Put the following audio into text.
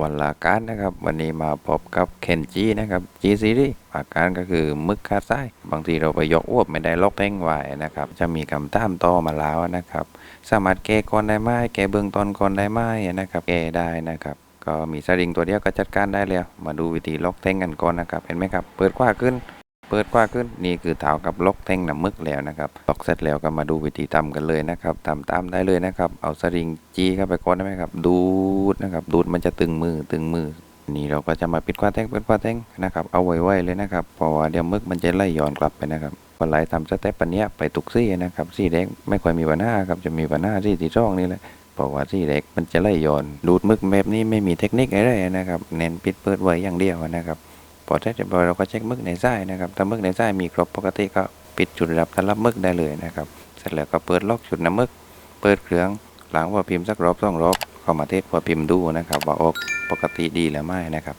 วันละการนะครับ วันนี้มาพบกับเคนจีนะครับจีซีรีอาการก็คือมึกคาไส้บางทีเราไปยกอ้วกไม่ได้ลกเพ่งไหวนะครับ จะมีคำตามต่อมาแล้วนะครับ สามารถแก้ก่อนได้ไหมแก้เบื้องต้นก่อนได้ไหมนะครับแก้ได้นะครับก็มีสลิงตัวเดียวก็จัดการได้แล้ว มาดูวิธีล็อกเท่งกันก่อนนะครับ เห็นไหมครับ เปิดกว้างขึ้น เปิดกว้างขึ้นนี่คือเท้ากับล็อกเท่งน้ำมึกแล้วนะครับล็อกเสร็จแล้วก็มาดูวิธีทำกันเลยนะครับทำตามได้เลยนะครับ เอาสลิงจี้เข้าไปก่อนได้ไหมครับ ดูดนะครับ ดูดมันจะตึงมือตึงมือ นี่เราก็จะมาปิดกว้าเท่งปิดกว้าเท่งนะครับ เอาไว้ๆเลยนะครับเพราะว่าเดี๋ยวมึกมันจะไล่ย้อนกลับไปนะครับพอไล่ทำสเต็ปปันเนี้ยไปตุกซี่นะครับซี่แดงไม่ค่อยมีปัญหาครับจะมีปัญหาที่ที่ช่องนี่แหละเพราะว่าซี่เล็กมันจะไล่ย้อนดูดมึกแบบนี้ไม่มีเทคนิคอะไรนะครับ เน้นปิดเปิดไว้อย่างเดียวนะครับ พอเสร็จเรียบร้อยเราก็เช็คมึกในไส้นะครับ ถ้ามึกในไส้มีครบปกติก็ปิดจุดรับสำหรับมึกได้เลยนะครับ เสร็จแล้วก็เปิดล็อกจุดน้ำมึก เปิดเครื่องหลังว่าพิมพ์สักรอบสองรอบเข้ามาเทสว่าพิมพ์ดูนะครับ ว่าออกปกติดีหรือไม่นะครับ